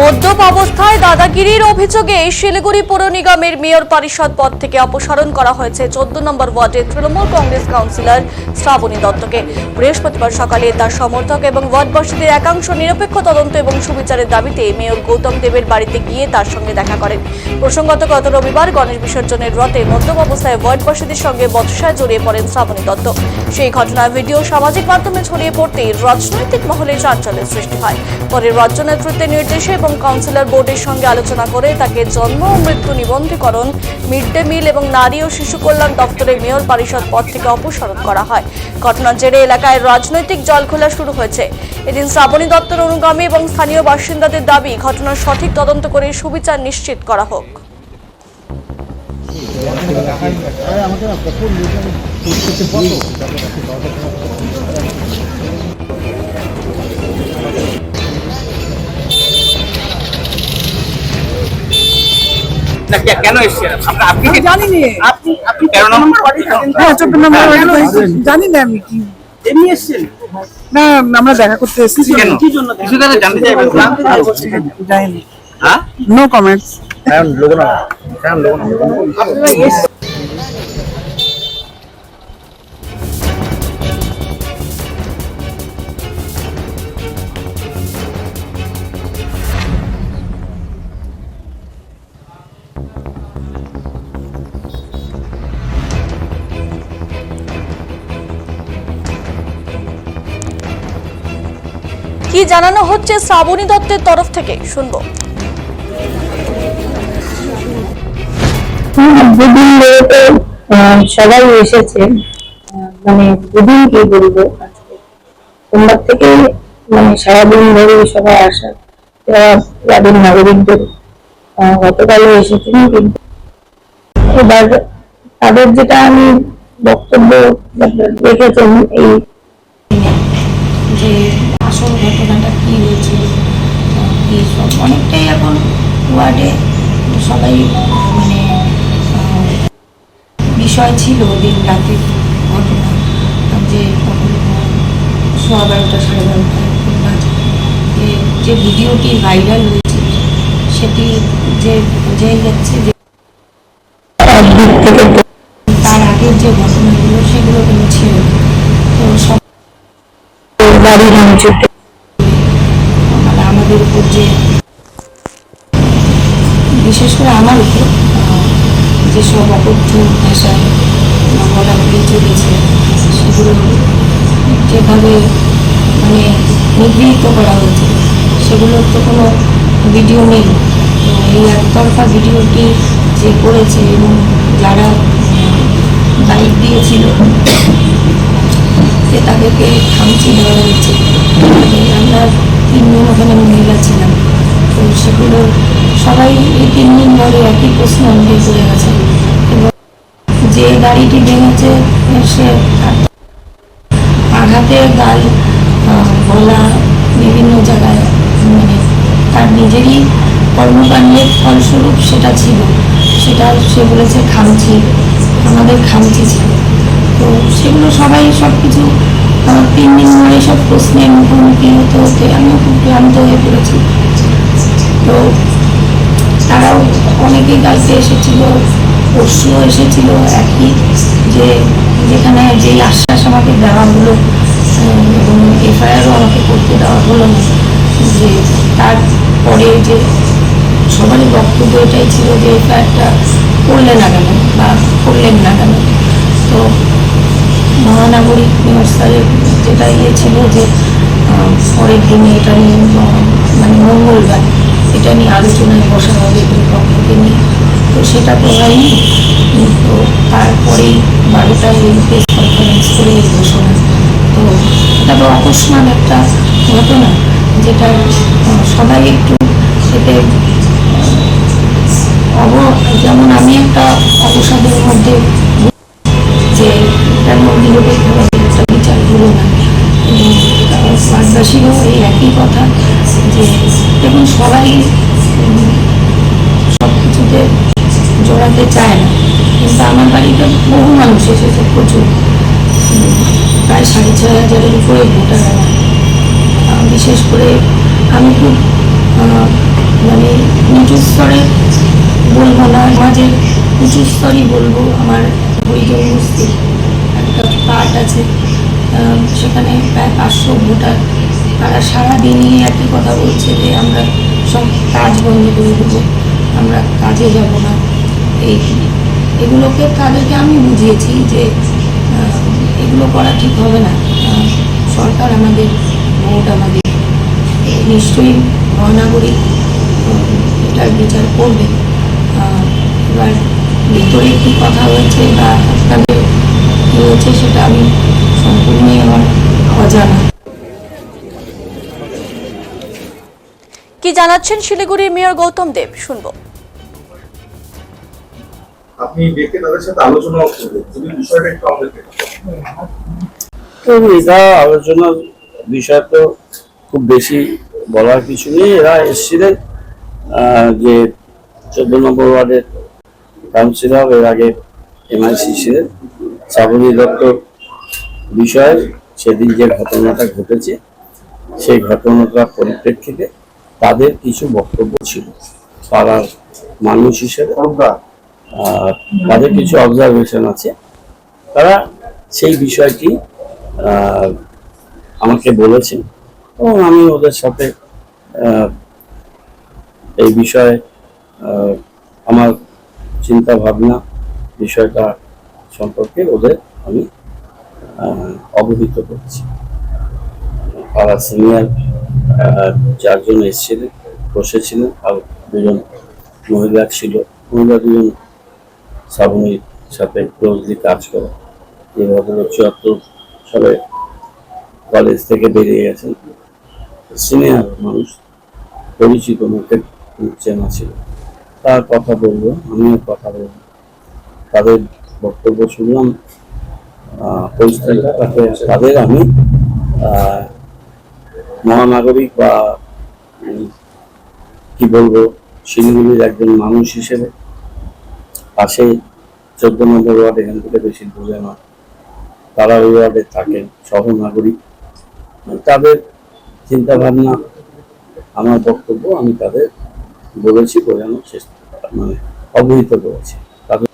মদ্যপ অবস্থায় দাদাগিরির অভিযোগে শিলিগুড়ি পৌর নিগমের মেয়র পরিষদ পদ থেকে অপসারণ করা হয়েছে চোদ্দ নম্বর ওয়ার্ডের তৃণমূল কংগ্রেস কাউন্সিলর শ্রাবণী দত্তকে। বৃহস্পতিবার সকালে তার সমর্থক এবং ওয়ার্ডবাসীদের একাংশ নিরপেক্ষ তদন্ত এবং সুবিচারের দাবিতে মেয়র গৌতম দেবের বাড়িতে গিয়ে তার সঙ্গে দেখা করেন। প্রসঙ্গত, গত রবিবার গণেশ বিসর্জনের রথে মদ্যপ অবস্থায় ওয়ার্ডবাসীদের সঙ্গে বচসায় জড়িয়ে পড়েন শ্রাবণী দত্ত। সেই ঘটনার ভিডিও, সামাজিক মাধ্যমে ছড়িয়ে পড়তেই রাজনৈতিক মহলে চাঞ্চল্যের সৃষ্টি হয়। পরে রাজ্য নেতৃত্বের নির্দেশে এবং কাউন্সিলর বোর্ডের সঙ্গে আলোচনা করে তাকে জন্ম ও মৃত্যু নিবন্ধীকরণ মিড ডে মিল এবং নারী ও শিশু কল্যাণ দপ্তরের মেয়র পরিষদ পদ থেকে অপসারণ করা হয়। ঘটনার জেরে এলাকায় রাজনৈতিক জলখোলা শুরু হয়েছে। এদিন শ্রাবণী দত্তর অনুগামী এবং স্থানীয় বাসিন্দাদের দাবি, ঘটনার সঠিক তদন্ত করে সুবিচার নিশ্চিত করা হোক। না কেন এসছেন? আপনি- আপনি কি জানি নি আপনি আপনি তেরো নম্বর ওয়ার্ডে থাকেন? হ্যাঁ নম্বর ওয়ার্ডে জানি। না আমি কি এমনি এসছেন। না আমরা দেখা করতে এসেছি। কেন? কিছু তাহলে জানতে চাইবেন। জানতে চাইবেন। যাইনি হ্যাঁ? নো কমেন্টস আপনারা এসছেন। কি জানানো হচ্ছে শ্রাবণী দত্তের তরফ থেকে? শুনব। দুদিন তো সবাই এসেছে মানে দুদিন কি বলব সোমবার থেকে মানে সারাদিন ধরে সবাই আসা, যারা নাগরিকদের গতকালও এসেছেন, কিন্তু এবার তাদের যেটা আমি বক্তব্য রেখেছেন এই ওয়ার্ডে। সবাই মানে বিষয় ছিল দিন রাতের ঘটনা। যে সোয়া বারোটা, সাড়ে বারোটা যে যে ভিডিওটি ভাইরাল হয়েছে, সেটি যে বোঝাই যাচ্ছে যে তার আগের যে ঘটনাগুলো, সেগুলো কিন্তু ছিল। তো সব বাড়ি ভাঙচুর মানে আমাদের উপর যে বিশেষ করে আমার উপর আহ, যেসব অবদ্ধ ভাষায় বলা বলে চলেছে, সেগুলো যেভাবে মানে নিগৃহীত করা হয়েছে, সেগুলোর তো কোনো ভিডিও নেই। এই একতরফা ভিডিওটি যে করেছে এবং যারা বাইক দিয়েছিল সে তাদেরকে খামচি দেওয়া হয়েছে। আমরা তিনজন ওখানে মহিলা ছিলাম, তো সেগুলো সবাই এই তিন দিন ধরে একই প্রশ্ন আমাদের করে গেছে যে গাড়িটি ভেঙেছে সে আঘাতে গাল গলা বিভিন্ন জায়গায় মানে তার নিজেরই কর্মকাণ্ডের ফলস্বরূপ সেটা ছিল। সেটা সে বলেছে খামচি, আমাদের খামচি ছিল। তো সেগুলো সবাই সব কিছু তিন দিন ধরে সব প্রশ্নের মুখোমুখি হতে হতে আমিও খুব ক্লান্ত হয়ে পড়েছি। তো তারাও অনেকে গাইতে এসেছিল পরশুও এসেছিল একই, যে যেখানে যেই আশ্বাস আমাকে দেওয়া হলো এবং এফআইআরও আমাকে করতে দেওয়া হলো, যে তারপরে যে সবারই বক্তব্য এটাই ছিল যে এফআইআরটা করলে না কেন বা করলেন না কেন। তো মহানাগরিক স্যারের যেটা ইয়ে ছিল যে পরের দিনে এটা নিয়ে মানে মঙ্গলবার এটা নিয়ে আলোচনায় বসা হবে দুই পক্ষকে নিয়ে। তো সেটা তো হয়নি তো তারপরেই বারোটায় প্রেস কনফারেন্স করে ঘোষণা। তো এটা তো অকস্মাৎ একটা ঘটনা, যেটা সবাই একটু এতে অব, যেমন আমি একটা অবসাদের মধ্যে যে কেন নিরপেক্ষভাবে একটা বিচার হলো না। এবং সমাজবাসীরও এই একই কথা যে, দেখুন সবাই সব কিছুতে জড়াতে চায় না। কিন্তু আমার বাড়িতে বহু মানুষ এসেছে, প্রচুর। প্রায় সাড়ে ছয় হাজারের উপরে ভোটার আমার। বিশেষ করে আমি খুব মানে উঁচু স্তরে বলব না, সমাজের উঁচু স্তরই বলব, আমার হরিজন গোষ্ঠীর একটা পার্ট আছে সেখানে প্রায় পাঁচশো ভোটার। তারা সারাদিনই একই কথা বলছে যে আমরা সব কাজ বন্ধ করে দেবো, আমরা কাজে যাব না। এই এগুলোকে তাদেরকে আমি বুঝিয়েছি যে এগুলো করা ঠিক হবে না। সরকার আমাদের, ভোট আমাদের নিশ্চয়ই মহানাগরিক এটার বিচার করবে। এবার ভিতরে কি কথা হয়েছে বা তাদের কি হয়েছে সেটা আমি সম্পূর্ণই আমার অজানা। কি জানাচ্ছেন শিলিগুড়ির মেয়র গৌতম দেব, শুনব। আপনি ডেকে তাদের সাথে আলোচনা করবেন। যদি বিষয়টা একটু আমাদেরকে তো এটা আলোচনার বিষয় তো খুব বেশি বলার কিছু নেই। এরা এসেছিলেন যে চোদ্দ নম্বর ওয়ার্ডের কাউন্সিলর এর আগে এমআইসি ছিলেন। শ্রাবণী দত্ত বিষয়ে সেদিন যে ঘটনাটা ঘটেছে সেই ঘটনাটার পরিপ্রেক্ষিতে তাদের কিছু বক্তব্য ছিল পাড়ার মানুষ হিসেবে। তাদের কিছু অবজারভেশন আছে। তারা সেই বিষয়টি আমাকে বলেছেন এবং আমি ওদের সাথে এই বিষয়ে আমার চিন্তা ভাবনা বিষয়টা সম্পর্কে ওদের আমি অবহিত করছি। পাড়ার সিনিয়র চারজন এসেছিলেন, বসেছিলেন, আর দুজন মহিলা ছিল। মহিলা দুজন শ্রাবণীর সাথে ক্লোজলি কাজ করে। ভদ্রলোক চুয়াত্তর সালে কলেজ থেকে বেরিয়ে গেছেন। সিনিয়র মানুষ, পরিচিত মুখ চেনা ছিল। তার কথা বলব, আমিও কথা বলব। তাদের বক্তব্য শুনলাম। পরিস্থিতিটা তাতে তাদের আমি মহানাগরিক বা কি বলব, শিলিগুড়ির একজন মানুষ হিসেবে পাশে চোদ্দ নম্বর ওয়ার্ড এখান থেকে বেশি দূরে না। তারা ওই ওয়ার্ডে থাকেন সহ নাগরিক। তাদের চিন্তা ভাবনা আমার বক্তব্য আমি তাদের বলেছি, বোঝানোর চেষ্টা মানে অবহিত করেছি। তাদের